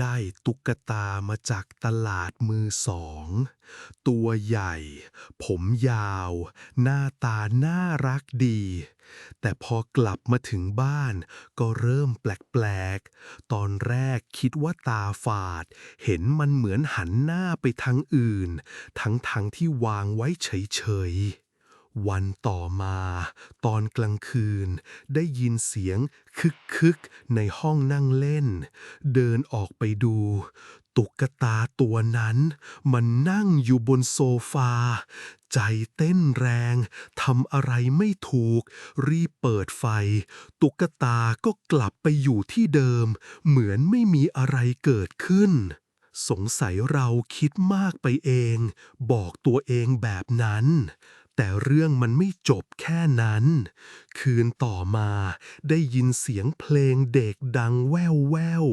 ได้ตุ๊กตามาจากตลาดมือสอง ตัวใหญ่ ผมยาว หน้าตาน่ารักดี แต่พอกลับมาถึงบ้าน ก็เริ่มแปลกๆ ตอนแรกคิดว่าตาฝาด เห็นมันเหมือนหันหน้าไปทางอื่น ทั้งๆทที่วางไว้เฉยๆ วันต่อมา ตอนกลางคืน ได้ยินเสียงคึกคึกในห้องนั่งเล่น เดินออกไปดู ตุ๊กตาตัวนั้น มันนั่งอยู่บนโซฟา ใจเต้นแรงทำอะไรไม่ถูก รีบเปิดไฟ ตุ๊กตาก็กลับไปอยู่ที่เดิม เหมือนไม่มีอะไรเกิดขึ้นสงสัยเราคิดมากไปเอง บอกตัวเองแบบนั้น แต่เรื่องมันไม่จบแค่นั้น คืนต่อมาได้ยินเสียงเพลงเด็กดังแว่วแวว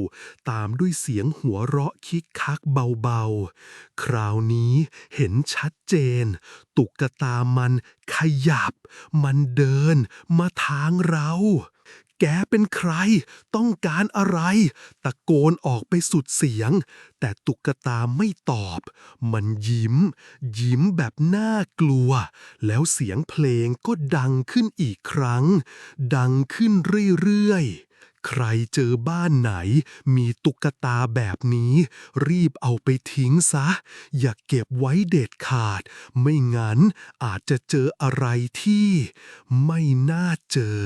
ตามด้วยเสียงหัวเราะคิกคักเบาๆ คราวนี้เห็นชัดเจน ตุกตามันขยับ มันเดินมาทางเรา แกเป็นใคร ต้องการอะไร ตะโกนออกไปสุดเสียง แต่ตุ๊กตาไม่ตอบ มันยิ้ม ยิ้มแบบน่ากลัว แล้วเสียงเพลงก็ดังขึ้นอีกครั้ง ดังขึ้นเรื่อยๆใครเจอบ้านไหน มีตุ๊กตาแบบนี้ รีบเอาไปทิ้งซะ อย่าเก็บไว้เด็ดขาด ไม่งั้นอาจจะเจออะไรที่ไม่น่าเจอ